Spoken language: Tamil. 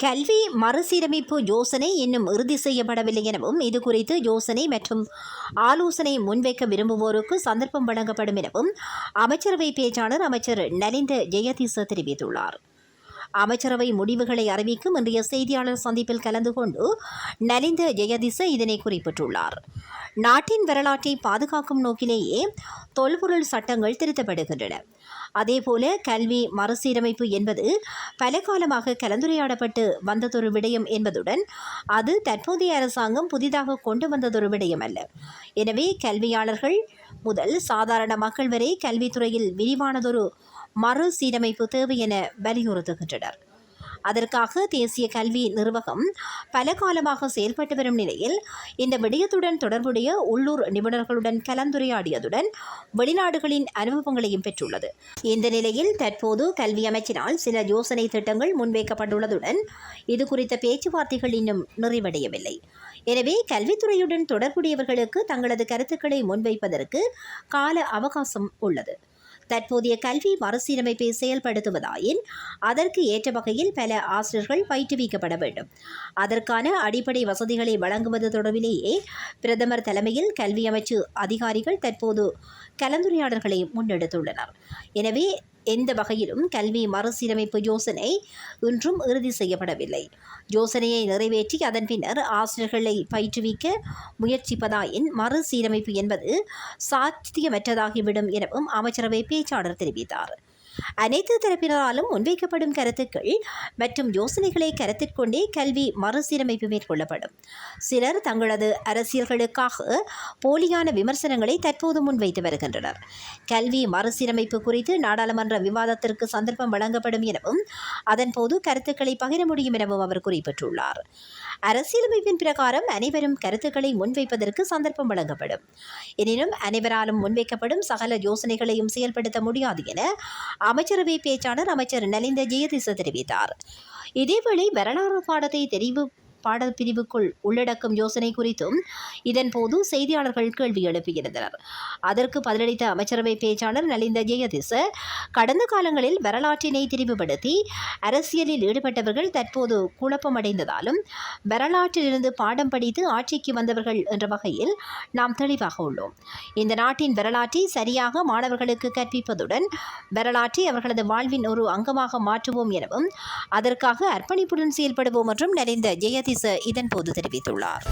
கல்வி மறுசீரமைப்பு யோசனை இன்னும் இறுதி செய்யப்படவில்லை எனவும் இது குறித்து யோசனை மற்றும் ஆலோசனை முன்வைக்க விரும்புவோருக்கு சந்தர்ப்பம் வழங்கப்படும் எனவும் அமைச்சரவை பேச்சாளர் அமைச்சர் நலிந்த ஜெயதீச தெரிவித்துள்ளார். அமைச்சரவை முடிவுகளை அறிவிக்கும் இன்றைய செய்தியாளர் சந்திப்பில் கலந்து கொண்டு நலிந்த ஜெயதிச இதனை குறிப்பிட்டுள்ளார். நாட்டின் வரலாற்றை பாதுகாக்கும் நோக்கிலேயே தொல்பொருள் சட்டங்கள் திருத்தப்படுகின்றன. அதேபோல கல்வி மறுசீரமைப்பு என்பது பல காலமாக கலந்துரையாடப்பட்டு வந்ததொரு விடயம் என்பதுடன் அது தற்போதைய அரசாங்கம் புதிதாக கொண்டு வந்ததொரு விடயம் அல்ல. எனவே கல்வியாளர்கள் முதல் சாதாரண மக்கள் வரை கல்வித்துறையில் விரிவானதொரு மறுசீரமைப்பு தேவை என வலியுறுத்துகின்றனர். அதற்காக தேசிய கல்வி நிர்வாகம் பல காலமாக செயல்பட்டு வரும் நிலையில் இந்த விடயத்துடன் தொடர்புடைய உள்ளூர் நிபுணர்களுடன் கலந்துரையாடியதுடன் வெளிநாடுகளின் அனுபவங்களையும் பெற்றுள்ளது. இந்த நிலையில் தற்போது கல்வி அமைச்சினால் சில யோசனை திட்டங்கள் முன்வைக்கப்பட்டுள்ளதுடன் இது குறித்த பேச்சுவார்த்தைகள் இன்னும் நிறைவடையவில்லை. எனவே கல்வித்துறையுடன் தொடர்புடையவர்களுக்கு தங்களது கருத்துக்களை முன்வைப்பதற்கு கால அவகாசம் உள்ளது. தற்போதைய கல்வி மறுசீரமைப்பை செயல்படுத்துவதாயின் அதற்கு ஏற்ற வகையில் பல ஆசிரியர்கள் பயிற்றுவிக்கப்பட வேண்டும். அதற்கான அடிப்படை வசதிகளை வழங்குவது தொடர்பிலேயே பிரதமர் தலைமையில் கல்வி அமைச்சு அதிகாரிகள் தற்போது கலந்துரையாடல்களை முன்னெடுத்துள்ளனர். எனவே எந்த வகையிலும் கல்வி மறுசீரமைப்பு யோசனை இன்றும் இறுதி செய்யப்படவில்லை. யோசனையை நிறைவேற்றி அதன் பின்னர் ஆசிரியர்களை பயிற்றுவிக்க முயற்சிப்பதாயின் மறுசீரமைப்பு என்பது சாத்தியமற்றதாகிவிடும் எனவும் அமைச்சரவை பேச்சாளர் தெரிவித்தார். அனைத்து தரப்பினராலும் முன்வைக்கப்படும் கருத்துக்கள் மற்றும் யோசனைகளை கருத்திற்கொண்டே கல்வி மறுசீரமைப்பு மேற்கொள்ளப்படும். சிலர் தங்களது அரசியல்களுக்காக போலியான விமர்சனங்களை தற்போது முன்வைத்து வருகின்றனர். கல்வி மறுசீரமைப்பு குறித்து நாடாளுமன்ற விவாதத்திற்கு சந்தர்ப்பம் வழங்கப்படும் எனவும் அதன்போது கருத்துக்களை பகிர முடியும் எனவும் அவர் குறிப்பிட்டுள்ளார். அரசியலமைப்பின் பிரகாரம் அனைவரும் கருத்துக்களை முன்வைப்பதற்கு சந்தர்ப்பம் வழங்கப்படும். எனினும் அனைவராலும் முன்வைக்கப்படும் சகல யோசனைகளையும் செயல்படுத்த முடியாது என அமைச்சரவை பேச்சாளர் அமைச்சர் நலிந்த ஜெயதிச தெரிவித்தார். இதேவேளை வரலாறு பாடத்தை தெரிவு பாடல் பிரிவுக்குள் உள்ளடக்கும் யோசனை குறித்தும் இதன்போது செய்தியாளர்கள் கேள்வி எழுப்பியிருந்தனர். அதற்கு பதிலளித்த அமைச்சரவை பேச்சாளர் நலிந்த ஜெயதிச கடந்த காலங்களில் வரலாற்றினை திரிவுபடுத்தி அரசியலில் ஈடுபட்டவர்கள் தற்போது குழப்பமடைந்ததாலும் வரலாற்றிலிருந்து பாடம் படித்து ஆட்சிக்கு வந்தவர்கள் என்ற வகையில் நாம் தெளிவாக உள்ளோம். இந்த நாட்டின் வரலாற்றை சரியாக மாணவர்களுக்கு கற்பிப்பதுடன் வரலாற்றை அவர்களது வாழ்வின் ஒரு அங்கமாக மாற்றுவோம் எனவும் அதற்காக அர்ப்பணிப்புடன் செயல்படுவோம் என்றும் நலிந்த இதன் இதன்போது தெரிவித்துள்ளார்.